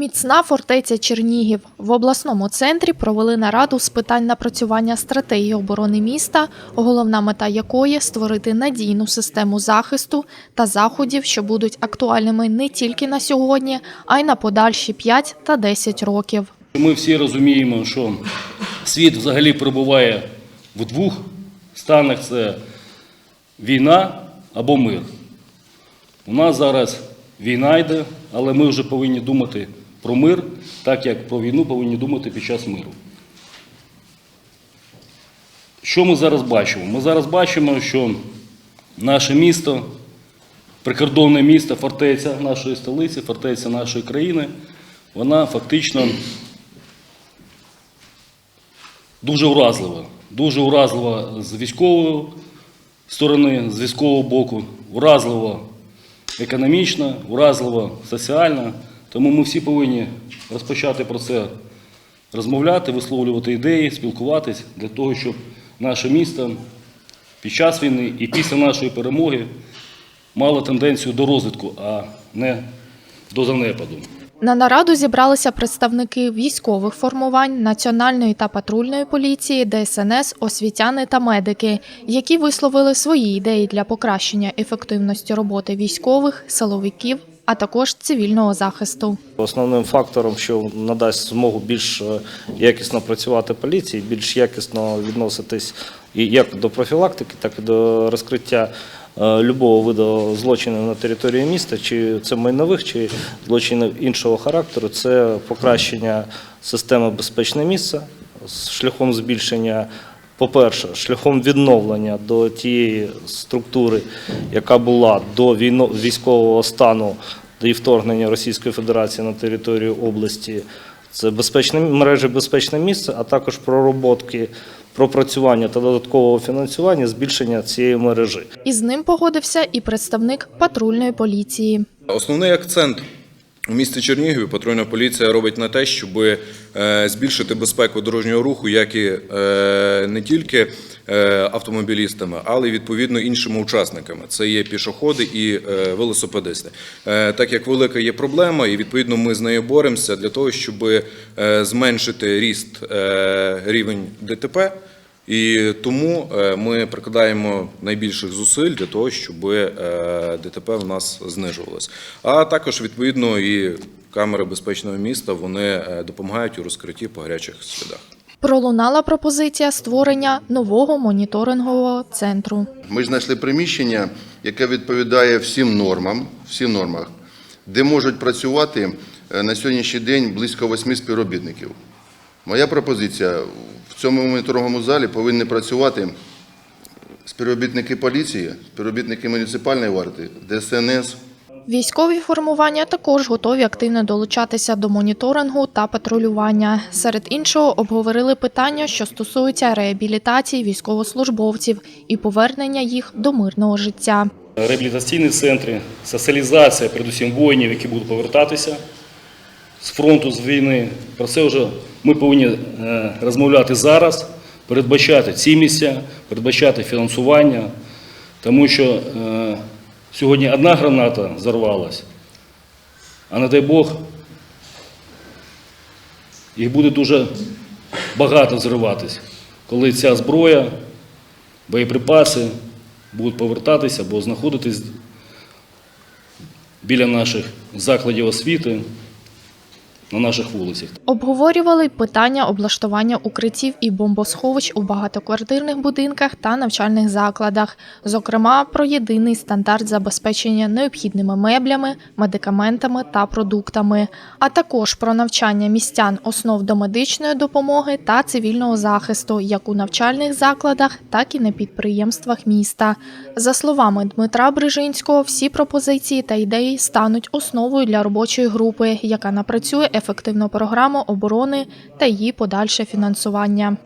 Міцна фортеця Чернігів в обласному центрі провели нараду з питань напрацювання стратегії оборони міста, головна мета якої створити надійну систему захисту та заходів, що будуть актуальними не тільки на сьогодні, а й на подальші 5 та 10 років. Ми всі розуміємо, що світ взагалі перебуває в двох станах: це війна або мир. У нас зараз війна йде, але ми вже повинні думати про мир, так як про війну повинні думати під час миру. Що ми зараз бачимо? Ми зараз бачимо, що наше місто, прикордонне місто, фортеця нашої столиці, фортеця нашої країни, вона фактично дуже уразлива. Дуже уразлива з військової сторони, з військового боку, уразлива економічно, уразлива соціально. Тому ми всі повинні розпочати про це розмовляти, висловлювати ідеї, спілкуватись для того, щоб наше місто під час війни і після нашої перемоги мало тенденцію до розвитку, а не до занепаду. На нараду зібралися представники військових формувань, національної та патрульної поліції, ДСНС, освітяни та медики, які висловили свої ідеї для покращення ефективності роботи військових, силовиків, а також цивільного захисту. Основним фактором, що надасть змогу більш е, якісно працювати поліції, більш якісно відноситись і як до профілактики, так і до розкриття е, любого виду злочинів на території міста, чи це майнових, чи злочинів іншого характеру, це покращення системи безпечне місце шляхом збільшення. По-перше, шляхом відновлення до тієї структури, яка була до війно- військового стану і вторгнення Російської Федерації на територію області, це безпечне мережі безпечне місце, а також пророботки, пропрацювання та додаткового фінансування, збільшення цієї мережі. Із ним погодився і представник патрульної поліції. Основний акцент у місті Чернігові патрульна поліція робить на те, щоб е, збільшити безпеку дорожнього руху, як і е, не тільки е, автомобілістами, але й відповідно іншими учасниками. Це є пішоходи і велосипедисти. Так як велика є проблема, і відповідно ми з нею боремося для того, щоб зменшити ріст рівень ДТП. І тому е, ми прикладаємо найбільших зусиль для того, щоб е, ДТП в нас знижувалось. А також відповідно і камери безпечного міста вони е, допомагають у розкритті по гарячих слідах. Пролунала пропозиція створення нового моніторингового центру. Ми знайшли приміщення, яке відповідає всім нормам, всім нормах, де можуть працювати на сьогоднішній день близько восьми співробітників. Моя пропозиція в цьому моніторинговому залі повинні працювати співробітники поліції, співробітники муніципальної варти, ДСНС, Військові формування також готові активно долучатися до моніторингу та патрулювання. Серед іншого обговорили питання, що стосуються реабілітації військовослужбовців і повернення їх до мирного життя. реабілітаційні центри, соціалізація, передусім воїнів, які будуть повертатися з фронту з війни. Про це вже ми повинні е, розмовляти зараз, передбачати ці місця, передбачати фінансування, тому що е, сьогодні одна граната зарвалась, а не дай Бог, їх буде дуже багато зриватись, коли ця зброя, боєприпаси будуть повертатися або знаходитись біля наших закладів освіти, на наших вулицях. Обговорювали питання облаштування укриттів і бомбосховищ у багатоквартирних будинках та навчальних закладах, зокрема про єдиний стандарт забезпечення необхідними меблями, медикаментами та продуктами, а також про навчання містян основ домедичної допомоги та цивільного захисту, як у навчальних закладах, так і на підприємствах міста. За словами Дмитра Брижинського, всі пропозиції та ідеї стануть основою для робочої групи, яка напрацює ефективну програму оборони та її подальше фінансування.